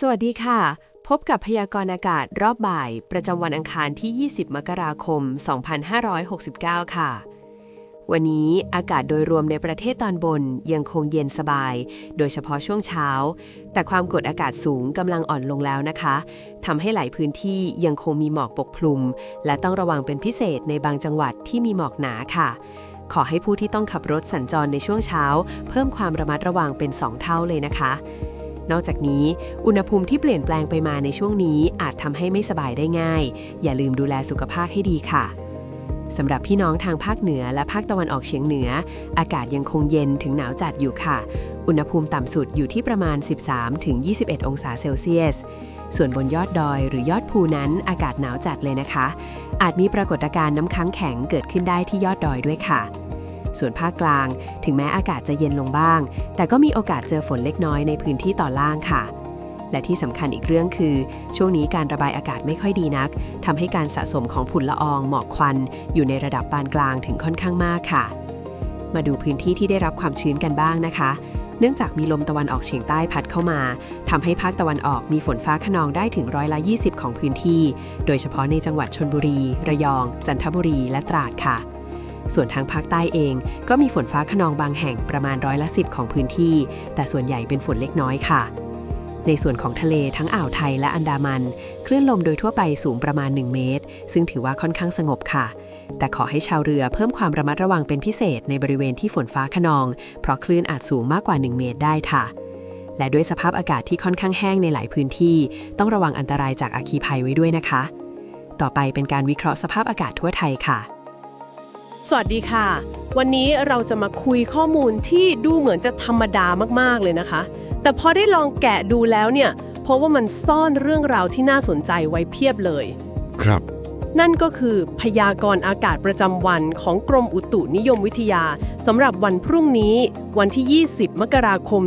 สวัสดีค่ะ พบกับพยากรณ์อากาศรอบบ่าย ประจำวันอังคารที่ 20 มกราคม 2569 ค่ะ วันนี้อากาศโดยรวมในประเทศตอนบนยังคงเย็นสบาย โดยเฉพาะช่วงเช้า แต่ความกดอากาศสูงกำลังอ่อนลงแล้วนะคะทำให้หลายพื้นที่ยังคงมีหมอกปกคลุม และต้องระวังเป็นพิเศษในบางจังหวัดที่มีหมอกหนาค่ะ ขอให้ผู้ที่ต้องขับรถสัญจรในช่วงเช้า เพิ่มความระมัดระวังเป็น 2 เท่าเลยนะคะ นอกจากนี้ อุณหภูมิที่เปลี่ยนแปลงไปมาในช่วงนี้อาจทำให้ไม่สบายได้ง่าย อย่าลืมดูแลสุขภาพให้ดีค่ะสำหรับพี่น้องทางภาคเหนือและภาคตะวันออกเฉียงเหนือ อากาศยังคงเย็นถึงหนาวจัดอยู่ค่ะ อุณหภูมิต่ำสุดอยู่ที่ประมาณ 13-21 องศาเซลเซียส ส่วนบนยอดดอยหรือยอดภูนั้นอากาศหนาวจัดเลยนะคะ อาจมีปรากฏการณ์น้ำค้างแข็งเกิดขึ้นได้ที่ยอดดอยด้วยค่ะ ส่วนภาคกลาง ถึงแม้อากาศจะเย็นลงบ้าง แต่ก็มีโอกาสเจอฝนเล็กน้อยในพื้นที่ตอนล่างค่ะ และที่สำคัญอีกเรื่องคือ ช่วงนี้การระบายอากาศไม่ค่อยดีนักทำให้การสะสมของฝุ่นละอองหมอกควัน อยู่ในระดับปานกลางถึงค่อนข้างมากค่ะ มาดูพื้นที่ที่ได้รับความชื้นกันบ้างนะคะเนื่องจากมีลมตะวันออกเฉียงใต้พัดเข้ามาทำให้ภาคตะวันออกมีฝนฟ้าขนองได้ถึงร้อยละ 20 ของพื้นที่ โดยเฉพาะในจังหวัดชนบุรี ระยอง จันทบุรี และตราดค่ะ ส่วนทางภาคใต้เองก็มีฝนฟ้าขนองบางแห่งประมาณร้อยละสิของพื้นที่ แต่ส่วนใหญ่เป็นฝนเล็กน้อยค่ะ ในส่วนของทะเลทั้งอ่าวไทยและอันดามัน คลื่นลมโดยทั่วไปสูงประมาณ 1 เมตร ซึ่งถือว่าค่อนข้างสงบค่ะ แต่ขอให้ชาวเรือเพิ่มความระมัดระวังเป็นพิเศษในบริเวณที่ฝนฟ้าขนอง เพราะคลื่นอาจสูงมากกว่า 1 เมตรได้ค่ะและด้วยสภาพอากาศที่ค่อนข้างแห้งในหลายพื้นที่ ต้องระวังอันตรายจากอัคคีภัยไว้ด้วยนะคะ ต่อไปเป็นการวิเคราะห์สภาพอากาศทั่วไทยค่ะ สวัสดีค่ะ วันนี้เราจะมาคุยข้อมูลที่ดูเหมือนจะธรรมดามากๆเลยนะคะ แต่พอได้ลองแกะดูแล้วเนี่ยเพราะว่ามันซ่อนเรื่องราวที่น่าสนใจไว้เพียบเลย ครับ นั่นก็คือพยากรณ์อากาศประจำวันของกรมอุตุนิยมวิทยาสำหรับวันพรุ่งนี้ วันที่ 20 มกราคม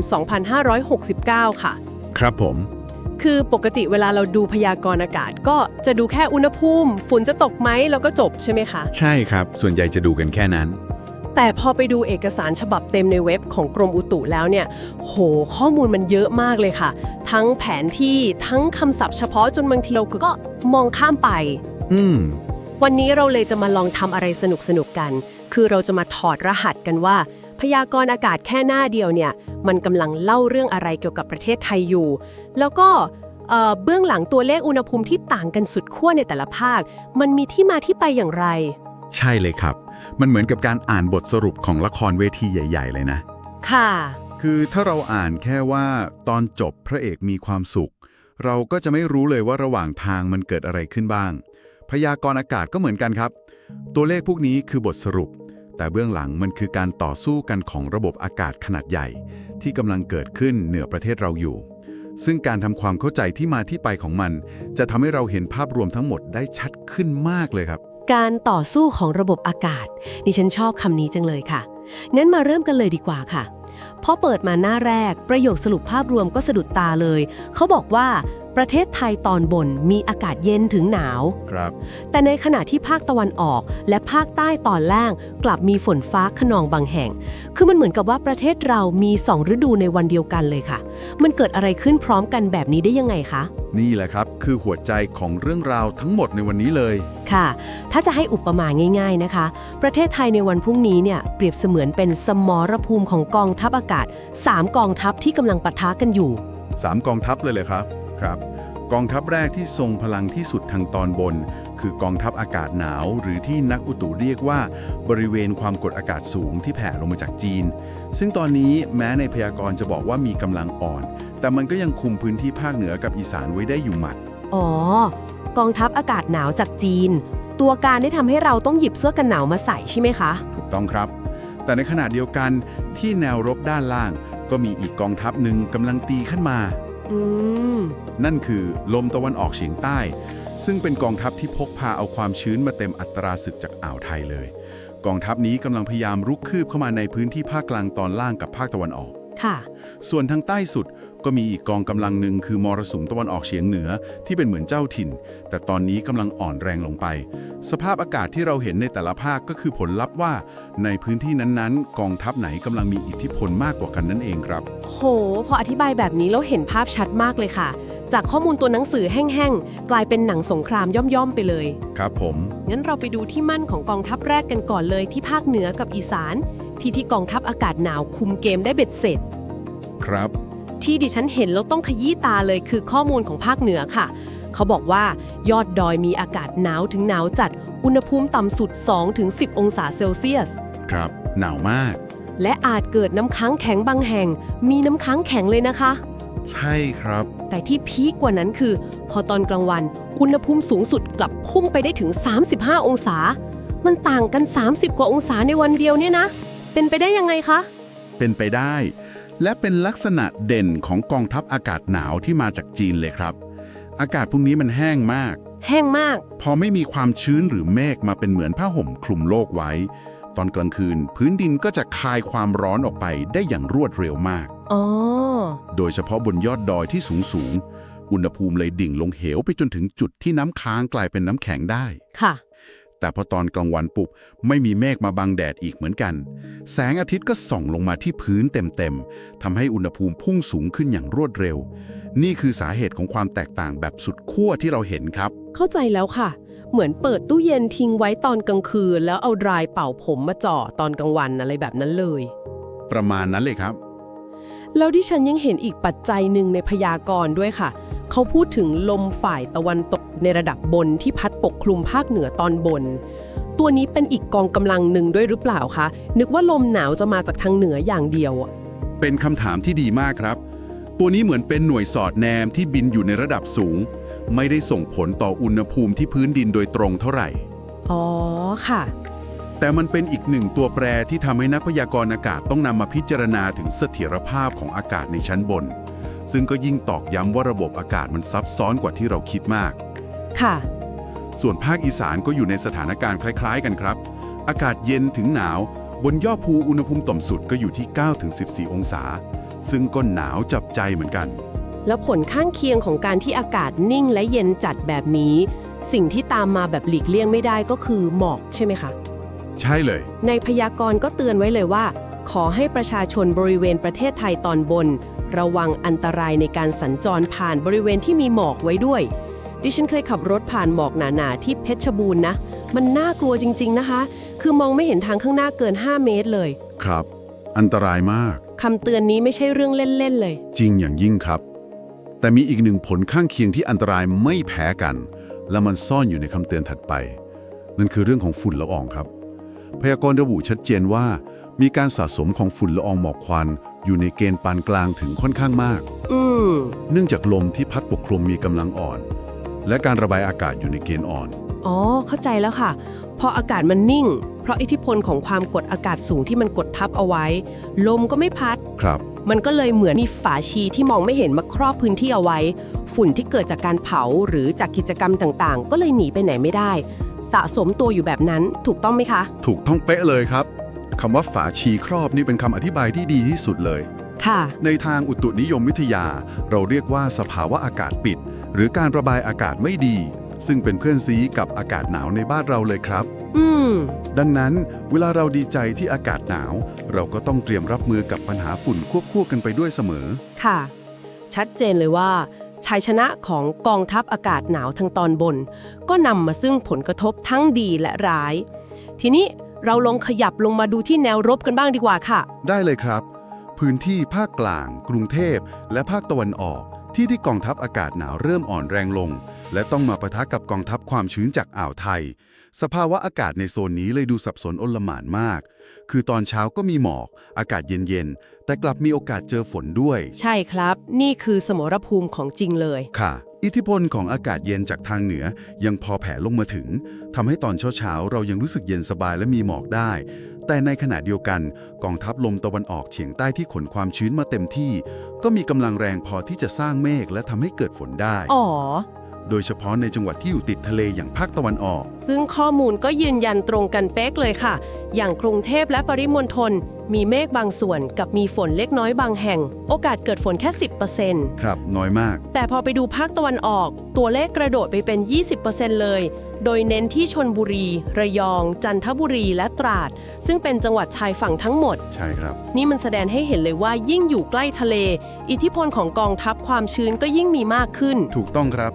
2569 ค่ะ ครับผม คือปกติเวลาเราดูพยากรณ์อากาศ ก็จะดูแค่อุณหภูมิฝุ่นจะตกไหมแล้วก็จบใช่ไหมคะ ใช่ครับ ส่วนใหญ่จะดูกันแค่นั้น แต่พอไปดูเอกสารฉบับเต็มในเว็บของกรมอุตุแล้วเนี่ย โห ข้อมูลมันเยอะมากเลยค่ะ ทั้งแผนที่ทั้งคำศัพท์เฉพาะจนบางทีเราก็มองข้ามไป อืม วันนี้เราเลยจะมาลองทำอะไรสนุกๆกัน คือเราจะมาถอดรหัสกันว่า พยากรณ์อากาศแค่หน้าเดียวเนี่ย มันกำลังเล่าเรื่องอะไรเกี่ยวกับประเทศไทยอยู่ แล้วก็เอ่อเบื้องหลังตัวเลขอุณหภูมิที่ต่างกันสุดขั้วในแต่ละภาค มันมีที่มาที่ไปอย่างไร ใช่เลยครับ มันเหมือนกับการอ่านบทสรุปของละครเวทีใหญ่ ๆ เลยนะ ค่ะ คือถ้าเราอ่านแค่ว่าตอนจบพระเอกมีความสุข เราก็จะไม่รู้เลยว่าระหว่างทางมันเกิดอะไรขึ้นบ้าง พยากรณ์อากาศก็เหมือนกันครับ ตัวเลขพวกนี้คือบทสรุป แต่เบื้องหลังมันคือการต่อสู้กันของระบบอากาศขนาดใหญ่ ที่กำลังเกิดขึ้นเหนือประเทศเราอยู่ ซึ่งการทำความเข้าใจที่มาที่ไปของมัน จะทำให้เราเห็นภาพรวมทั้งหมดได้ชัดขึ้นมากเลยครับ การต่อสู้ของระบบอากาศดิฉันชอบคำนี้จังเลยค่ะ งั้นมาเริ่มกันเลยดีกว่าค่ะพอเปิดมาหน้าแรก ประโยคสรุปภาพรวมก็สะดุดตาเลย เขาบอกว่าประเทศไทยตอนบนมีอากาศเย็นถึงหนาว ครับ แต่ในขณะที่ภาคตะวันออก และภาคใต้ตอนล่าง กลับมีฝนฟ้าขนองบางแห่ง คือมันเหมือนกับว่าประเทศเรามีสองฤดูในวันเดียวกันเลยค่ะ มันเกิดอะไรขึ้นพร้อมกันแบบนี้ได้ยังไงคะ นี่แหละครับ คือหัวใจของเรื่องราวทั้งหมดในวันนี้เลย ค่ะ ถ้าจะให้อุปมาง่าย ๆนะคะ ประเทศไทยในวันพรุ่งนี้เนี่ยเปรียบเสมือนเป็นสมรภูมิของกองทัพอากาศ 3 กองทัพที่กำลังปะทะกันอยู่ 3 กองทัพเลยเลยครับ ครับ กองทัพแรกที่ทรงพลังที่สุดทางตอนบน คือกองทัพอากาศหนาว หรือที่นักอุตุเรียกว่า บริเวณความกดอากาศสูงที่แผ่ลงมาจากจีน ซึ่งตอนนี้แม้ในพยากรณ์จะบอกว่ามีกำลังอ่อน แต่มันก็ยังคุมพื้นที่ภาคเหนือกับอีสานไว้ได้อยู่หมัด อ๋อ กองทัพอากาศหนาวจากจีน ตัวการได้ทำให้เราต้องหยิบเสื้อกันหนาวมาใส่ใช่ไหมคะ ถูกต้องครับ แต่ในขณะเดียวกันที่แนวรบด้านล่าง ก็มีอีกกองทัพหนึ่งกำลังตีขึ้นมาอืม นั่นคือลมตะวันออกเฉียงใต้ ซึ่งเป็นกองทัพที่พกพาเอาความชื้นมาเต็มอัตราศึกจากอ่าวไทยเลย กองทัพนี้กำลังพยายามรุกคืบเข้ามาในพื้นที่ภาคกลางตอนล่างกับภาคตะวันออก ค่ะ ส่วนทางใต้สุดก็มีอีกกองกำลังหนึ่งคือมรสุมตะวันออกเฉียงเหนือที่เป็นเหมือนเจ้าถิ่น แต่ตอนนี้กำลังอ่อนแรงลงไป สภาพอากาศที่เราเห็นในแต่ละภาคก็คือผลลัพธ์ว่า ในพื้นที่นั้นๆ กองทัพไหนกำลังมีอิทธิพลมากกว่ากันนั่นเองครับ โห พออธิบายแบบนี้แล้วเห็นภาพชัดมากเลยค่ะ จากข้อมูลตัวหนังสือแห้งๆกลายเป็นหนังสงครามย่อมๆไปเลย ครับผมงั้นเราไปดูที่มั่นของกองทัพแรกกันก่อนเลยที่ภาคเหนือกับอีสาน ที่ที่กองทัพอากาศหนาวคุมเกมได้เบ็ดเสร็จ ครับ ที่ดิฉันเห็นแล้วต้องขยี้ตาเลยคือข้อมูลของภาคเหนือค่ะ เขาบอกว่ายอดดอยมีอากาศหนาวถึงหนาวจัด อุณหภูมิต่ำสุด 2-10 องศาเซลเซียส ครับ หนาวมาก และอาจเกิดน้ำค้างแข็งบางแห่ง มีน้ำค้างแข็งเลยนะคะ ใช่ครับ แต่ที่พีคกว่านั้นคือ พอตอนกลางวัน อุณหภูมิสูงสุดกลับพุ่งไปได้ถึง 35 องศา มันต่างกัน 30 กว่าองศาในวันเดียวเนี่ยนะ เป็นไปได้ยังไงคะ เป็นไปได้ และเป็นลักษณะเด่นของกองทัพอากาศหนาวที่มาจากจีนเลยครับ อากาศพวกนี้มันแห้งมาก แห้งมาก พอไม่มีความชื้นหรือเมฆมาเป็นเหมือนผ้าห่มคลุมโลกไว้ ตอนกลางคืนพื้นดินก็จะคายความร้อนออกไปได้อย่างรวดเร็วมาก อ๋อ โดยเฉพาะบนยอดดอยที่สูงสูงๆอุณหภูมิเลยดิ่งลงเหวไปจนถึงจุดที่น้ำค้างกลายเป็นน้ำแข็งได้ ค่ะ แต่พอตอนกลางวันปุบไม่มีเมฆมาบังแดดอีกเหมือนกัน แสงอาทิตย์ก็ส่องลงมาที่พื้นเต็มๆทำให้อุณหภูมิพุ่งสูงขึ้นอย่างรวดเร็ว นี่คือสาเหตุของความแตกต่างแบบสุดขั้วที่เราเห็นครับ เข้าใจแล้วค่ะ เหมือนเปิดตู้เย็นทิ้งไว้ตอนกลางคืน แล้วเอาดรายเป่าผมมาจ่อตอนกลางวันอะไรแบบนั้นเลย ประมาณนั้นเลยครับ แล้วที่ฉันยังเห็นอีกปัจจัยหนึ่งในพยากรณ์ด้วยค่ะ เขาพูดถึงลมฝ่ายตะวันตก ในระดับบนที่พัดปกคลุมภาคเหนือตอนบน ตัวนี้เป็นอีกกองกำลังหนึ่งด้วยหรือเปล่าคะ นึกว่าลมหนาวจะมาจากทางเหนืออย่างเดียวอะเป็นคำถามที่ดีมากครับ ตัวนี้เหมือนเป็นหน่วยสอดแนมที่บินอยู่ในระดับสูง ไม่ได้ส่งผลต่ออุณหภูมิที่พื้นดินโดยตรงเท่าไหร่ อ๋อค่ะ แต่มันเป็นอีกหนึ่งตัวแปรที่ทำให้นักพยากรณ์อากาศต้องนำมาพิจารณาถึงเสถียรภาพของอากาศในชั้นบนซึ่งก็ยิ่งตอกย้ำว่าระบบอากาศมันซับซ้อนกว่าที่เราคิดมาก ค่ะ ส่วนภาคอีสานก็อยู่ในสถานการณ์คล้าย ๆ กันครับ อากาศเย็นถึงหนาว บนยอดภูอุณหภูมิต่ำสุดก็อยู่ที่ 9-14 องศา ซึ่งก็หนาวจับใจเหมือนกัน แล้วผลข้างเคียงของการที่อากาศนิ่งและเย็นจัดแบบนี้ สิ่งที่ตามมาแบบหลีกเลี่ยงไม่ได้ก็คือหมอกใช่ไหมคะ ใช่เลย ในพยากรณ์ก็เตือนไว้เลยว่า ขอให้ประชาชนบริเวณประเทศไทยตอนบน ระวังอันตรายในการสัญจรผ่านบริเวณที่มีหมอกไว้ด้วย ดิฉันเคยขับรถผ่านหมอกหนาๆที่เพชรบูรณ์นะ มันน่ากลัวจริง ๆนะคะ คือมองไม่เห็นทางข้างหน้าเกิน 5 เมตรเลย ครับ อันตรายมาก คำเตือนนี้ไม่ใช่เรื่องเล่น ๆ เลย จริงอย่างยิ่งครับ แต่มีอีกหนึ่งผลข้างเคียงที่อันตรายไม่แพ้กัน และมันซ่อนอยู่ในคำเตือนถัดไป นั่นคือเรื่องของฝุ่นละอองครับ พยากรณ์ระบุชัดเจนว่า มีการสะสมของฝุ่นละอองหมอกควัน อยู่ในเกณฑ์ปานกลางถึงค่อนข้างมาก อืม เนื่องจากลมที่พัดปกคลุมมีกำลังอ่อน และการระบายอากาศอยู่ในเกณฑ์อ่อน อ๋อ เข้าใจแล้วค่ะ พออากาศมันนิ่ง เพราะอิทธิพลของความกดอากาศสูงที่มันกดทับเอาไว้ ลมก็ไม่พัด ครับ มันก็เลยเหมือนมีฝาชีที่มองไม่เห็นมาครอบพื้นที่เอาไว้ ฝุ่นที่เกิดจากการเผาหรือจากกิจกรรมต่างๆ ก็เลยหนีไปไหนไม่ได้ สะสมตัวอยู่แบบนั้นถูกต้องไหมคะ ถูกต้องเป๊ะเลยครับคำว่าฝาชีครอบนี่เป็นคำอธิบายที่ดีที่สุดเลย ค่ะ ในทางอุตุนิยมวิทยา เราเรียกว่าสภาวะอากาศปิด หรือการระบายอากาศไม่ดี ซึ่งเป็นเพื่อนซีกับอากาศหนาวในบ้านเราเลยครับ อืม ดังนั้นเวลาเราดีใจที่อากาศหนาว เราก็ต้องเตรียมรับมือกับปัญหาฝุ่นควบคู่กันไปด้วยเสมอ ค่ะ ชัดเจนเลยว่า ชัยชนะของกองทัพอากาศหนาวทางตอนบน ก็นำมาซึ่งผลกระทบทั้งดีและร้าย ทีนี้เราลองขยับลงมาดูที่แนวรบกันบ้างดีกว่าค่ะ ได้เลยครับ พื้นที่ภาคกลาง กรุงเทพ และภาคตะวันออก ที่ที่กองทัพอากาศหนาวเริ่มอ่อนแรงลง และต้องมาปะทะกับกองทัพความชื้นจากอ่าวไทย สภาวะอากาศในโซนนี้เลยดูสับสนอนลหม่านมาก คือตอนเช้าก็มีหมอก อากาศเย็นๆ แต่กลับมีโอกาสเจอฝนด้วย ใช่ครับ นี่คือสมรภูมิของจริงเลย ค่ะ อิทธิพลของอากาศเย็นจากทางเหนือยังพอแผ่ลงมาถึงทำให้ตอนเช้าๆเรายังรู้สึกเย็นสบายและมีหมอกได้ แต่ในขณะเดียวกันกองทัพลมตะวันออกเฉียงใต้ที่ขนความชื้นมาเต็มที่ ก็มีกำลังแรงพอที่จะสร้างเมฆและทำให้เกิดฝนได้ อ๋อ โดยเฉพาะในจังหวัดที่อยู่ติดทะเลอย่างภาคตะวันออก ซึ่งข้อมูลก็ยืนยันตรงกันเป๊กเลยค่ะ อย่างกรุงเทพและปริมณฑล มีเมฆบางส่วนกับมีฝนเล็กน้อยบางแห่ง โอกาสเกิดฝนแค่ 10%ครับ น้อยมาก แต่พอไปดูภาคตะวันออก ตัวเลขกระโดดไปเป็น 20%เลย โดยเน้นที่ชนบุรี ระยอง จันทบุรีและตราด ซึ่งเป็นจังหวัดชายฝั่งทั้งหมด ใช่ครับ นี่มันแสดงให้เห็นเลยว่ายิ่งอยู่ใกล้ทะเล อิทธิพลของกองทัพความชื้นก็ยิ่งมีมากขึ้น ถูกต้องครับ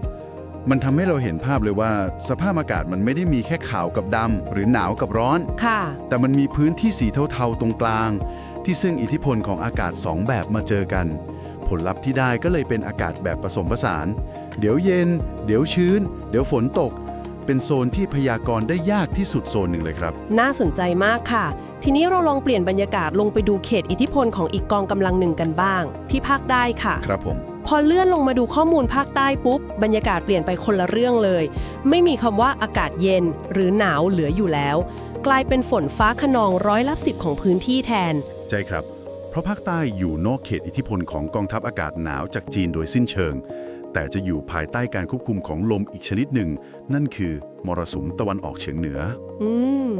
มันทำให้เราเห็นภาพเลยว่า สภาพอากาศมันไม่ได้มีแค่ขาวกับดำหรือหนาวกับร้อน ค่ะ แต่มันมีพื้นที่สีเทาๆตรงกลาง ที่ซึ่งอิทธิพลของอากาศสองแบบมาเจอกัน ผลลัพธ์ที่ได้ก็เลยเป็นอากาศแบบผสมผสาน เดี๋ยวเย็น เดี๋ยวชื้น เดี๋ยวฝนตก เป็นโซนที่พยากรณ์ได้ยากที่สุดโซนหนึ่งเลยครับ น่าสนใจมากค่ะ ทีนี้เราลองเปลี่ยนบรรยากาศลงไปดูเขตอิทธิพลของอีกกองกำลังหนึ่งกันบ้าง ที่ภาคใต้ค่ะ ครับผม พอเลื่อนลงมาดูข้อมูลภาคใต้ปุ๊บ บรรยากาศเปลี่ยนไปคนละเรื่องเลย ไม่มีคำว่าอากาศเย็นหรือหนาวเหลืออยู่แล้ว กลายเป็นฝนฟ้าขนองร้อยละสิบของพื้นที่แทน ใช่ครับ เพราะภาคใต้อยู่นอกเขตอิทธิพลของกองทัพอากาศหนาวจากจีนโดยสิ้นเชิง แต่จะอยู่ภายใต้การควบคุมของลมอีกชนิดหนึ่ง นั่นคือมรสุมตะวันออกเฉียงเหนืออืม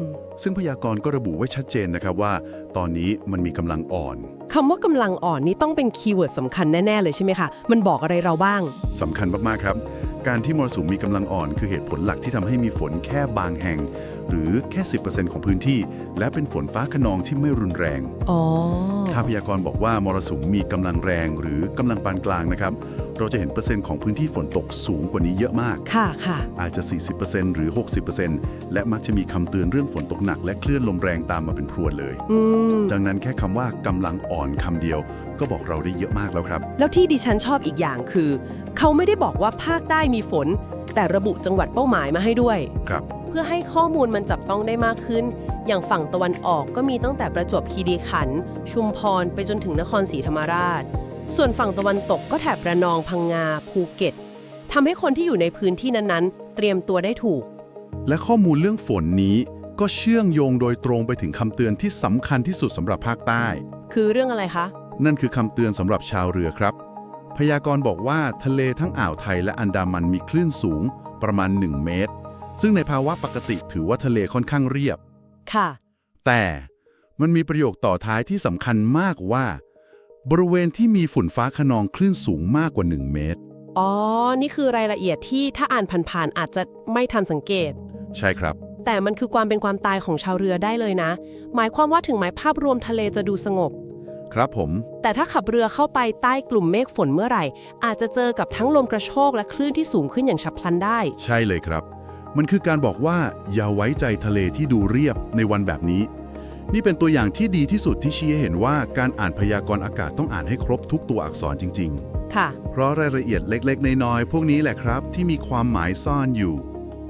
ซึ่งพยากรณ์ก็ระบุไว้ชัดเจนนะครับว่า ตอนนี้มันมีกำลังอ่อนคำว่ากำลังอ่อนนี่ต้องเป็นคีย์เวิร์ดสำคัญแน่ ๆ เลยใช่ไหมคะ มันบอกอะไรเราบ้างสำคัญมากๆครับ การที่มรสุมมีกำลังอ่อน คือเหตุผลหลักที่ทำให้มีฝนแค่บางแห่งหรือแค่ 10%ของพื้นที่ และเป็นฝนฟ้าขนองที่ไม่รุนแรง อ๋อ ถ้าพยากรณ์บอกว่ามรสุมมีกำลังแรงหรือกำลังปานกลางนะครับ เราจะเห็นเปอร์เซ็นต์ของพื้นที่ฝนตกสูงกว่านี้เยอะมาก ค่ะค่ะ อาจจะ 40%หรือ 60%และมักจะมีคำเตือนเรื่องฝนตกหนัก และคลื่นลมแรงตามมาเป็นพรวดเลย อืม ดังนั้นแค่คำว่ากำลังอ่อนคำเดียว ก็บอกเราได้เยอะมากแล้วครับ แล้วที่ดิฉันชอบอีกอย่างคือ เขาไม่ได้บอกว่าภาคใต้มีฝน แต่ระบุจังหวัดเป้าหมายมาให้ด้วย ครับเพื่อให้ข้อมูลมันจับต้องได้มากขึ้น อย่างฝั่งตะวันออกก็มีตั้งแต่ประจวบคีรีขันธ์ชุมพรไปจนถึงนครศรีธรรมราช ส่วนฝั่งตะวันตกก็แถบระนองพังงาภูเก็ตทำให้คนที่อยู่ในพื้นที่นั้นๆ เตรียมตัวได้ถูก และข้อมูลเรื่องฝนนี้ก็เชื่องโยงโดยตรงไปถึงคำเตือนที่สำคัญที่สุดสำหรับภาคใต้ คือเรื่องอะไรคะ นั่นคือคำเตือนสำหรับชาวเรือครับ พยากรณ์บอกว่าทะเลทั้งอ่าวไทยและอันดามันมีคลื่นสูงประมาณ 1 เมตร ซึ่งในภาวะปกติถือว่าทะเลค่อนข้างเรียบ ค่ะ แต่มันมีประโยคต่อท้ายที่สำคัญมากว่า บริเวณที่มีฝุ่นฟ้าขนองคลื่นสูงมากกว่า 1 เมตร อ๋อ นี่คือรายละเอียดที่ถ้าอ่านผ่านๆอาจจะไม่ทันสังเกต ใช่ครับ แต่มันคือความเป็นความตายของชาวเรือได้เลยนะ หมายความว่าถึงแม้ภาพรวมทะเลจะดูสงบ ครับผม แต่ถ้าขับเรือเข้าไปใต้กลุ่มเมฆฝนเมื่อไหร่ อาจจะเจอกับทั้งลมกระโชกและคลื่นที่สูงขึ้นอย่างฉับพลันได้ ใช่เลยครับ มันคือการบอกว่าอย่าไว้ใจทะเลที่ดูเรียบในวันแบบนี้ นี่เป็นตัวอย่างที่ดีที่สุดที่ชี้ให้เห็นว่าการอ่านพยากรณ์อากาศต้องอ่านให้ครบทุกตัวอักษรจริงค่ะๆเพราะรายละเอียดเล็กๆ น้อยๆพวกนี้แหละครับ ที่มีความหมายซ่อนอยู่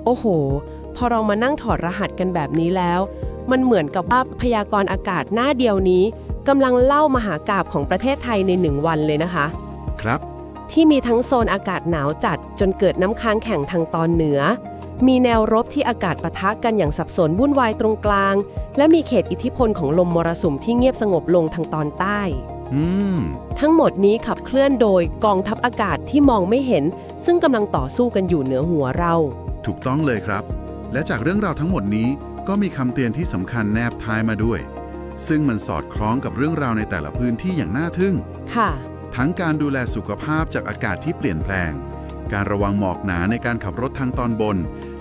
โอ้โห พอเรามานั่งถอดรหัสกันแบบนี้แล้ว มันเหมือนกับว่าพยากรณ์อากาศหน้าเดียวนี้กำลังเล่ามหากาบของประเทศไทยในหนึ่งวันเลยนะคะ ครับ ที่มีทั้งโซนอากาศหนาวจัดจนเกิดน้ำค้างแข็งทางตอนเหนือ มีแนวรบที่อากาศปะทะกันอย่างสับสนวุ่นวายตรงกลาง และมีเขตอิทธิพลของลมมรสุมที่เงียบสงบลงทางตอนใต้ อืม ทั้งหมดนี้ขับเคลื่อนโดยกองทัพอากาศที่มองไม่เห็น ซึ่งกำลังต่อสู้กันอยู่เหนือหัวเรา ถูกต้องเลยครับ และจากเรื่องราวทั้งหมดนี้ก็มีคำเตือนที่สำคัญแนบท้ายมาด้วย ซึ่งมันสอดคล้องกับเรื่องราวในแต่ละพื้นที่อย่างน่าทึ่ง ค่ะ ทั้งการดูแลสุขภาพจากอากาศที่เปลี่ยนแปลง การระวังหมอกหนาในการขับรถทางตอนบน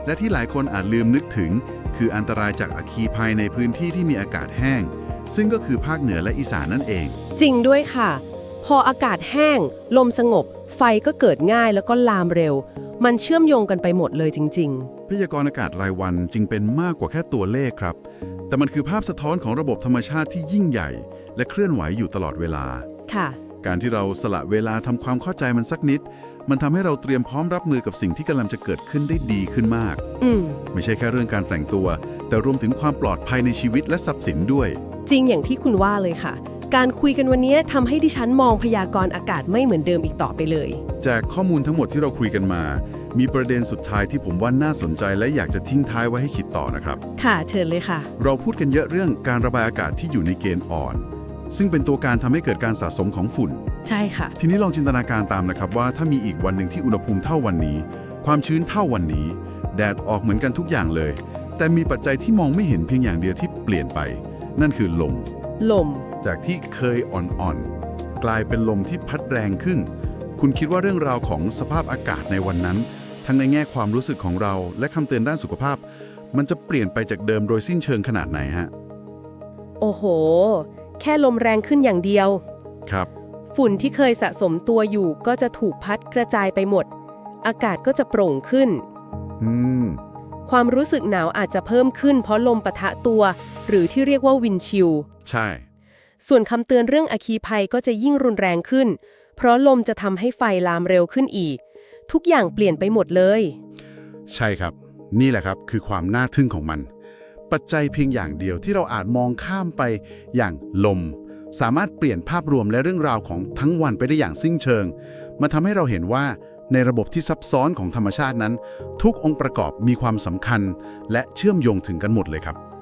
และที่หลายคนอาจลืมนึกถึง คืออันตรายจากอัคคีภัยในพื้นที่ที่มีอากาศแห้ง ซึ่งก็คือภาคเหนือและอีสานนั่นเอง จริงด้วยค่ะ พออากาศแห้ง ลมสงบ ไฟก็เกิดง่ายแล้วก็ลามเร็ว มันเชื่อมโยงกันไปหมดเลยจริงพยากรณ์อากาศรายวันจึงเป็นมากกว่าแค่ตัวเลขครับ แต่มันคือภาพสะท้อนของระบบธรรมชาติที่ยิ่งใหญ่ และเคลื่อนไหวอยู่ตลอดเวลาๆค่ะ การที่เราสละเวลาทำความเข้าใจมันสักนิด มันทำให้เราเตรียมพร้อมรับมือกับสิ่งที่กำลังจะเกิดขึ้นได้ดีขึ้นมาก อืม ไม่ใช่แค่เรื่องการแต่งตัว แต่รวมถึงความปลอดภัยในชีวิตและทรัพย์สินด้วย จริงอย่างที่คุณว่าเลยค่ะ การคุยกันวันนี้ทำให้ดิฉันมองพยากรณ์อากาศไม่เหมือนเดิมอีกต่อไปเลย จากข้อมูลทั้งหมดที่เราคุยกันมา มีประเด็นสุดท้ายที่ผมว่าน่าสนใจและอยากจะทิ้งท้ายไว้ให้คิดต่อนะครับ ค่ะเชิญเลยค่ะ เราพูดกันเยอะเรื่องการระบายอากาศที่อยู่ในเกณฑ์อ่อน ซึ่งเป็นตัวการทำให้เกิดการสะสมของฝุ่น ใช่ค่ะ ทีนี้ลองจินตนาการตามนะครับว่าถ้ามีอีกวันหนึ่งที่อุณหภูมิเท่าวันนี้ ความชื้นเท่าวันนี้ แดดออกเหมือนกันทุกอย่างเลย แต่มีปัจจัยที่มองไม่เห็นเพียงอย่างเดียวที่เปลี่ยนไป นั่นคือลม ลม จากที่เคยอ่อนๆ กลายเป็นลมที่พัดแรงขึ้น คุณคิดว่าเรื่องราวของสภาพอากาศในวันนั้น ทั้งในแง่ความรู้สึกของเรา และคำเตือนด้านสุขภาพ มันจะเปลี่ยนไปจากเดิมโดยสิ้นเชิงขนาดไหนฮะ โอ้โห แค่ลมแรงขึ้นอย่างเดียว ครับ ฝุ่นที่เคยสะสมตัวอยู่ก็จะถูกพัดกระจายไปหมด อากาศก็จะโปร่งขึ้น อืม ความรู้สึกหนาวอาจจะเพิ่มขึ้นเพราะลมปะทะตัว หรือที่เรียกว่าวินชิล ใช่ ส่วนคำเตือนเรื่องอคีภัยก็จะยิ่งรุนแรงขึ้น เพราะลมจะทำให้ไฟลามเร็วขึ้นอีก ทุกอย่างเปลี่ยนไปหมดเลย ใช่ครับ นี่แหละครับคือความน่าทึ่งของมัน ปัจจัยเพียงอย่างเดียวที่เราอาจมองข้ามไปอย่างลม สามารถเปลี่ยนภาพรวมและเรื่องราวของทั้งวันไปได้อย่างสิ้นเชิง มันทำให้เราเห็นว่าในระบบที่ซับซ้อนของธรรมชาตินั้น ทุกองค์ประกอบมีความสำคัญ และเชื่อมโยงถึงกันหมดเลยครับ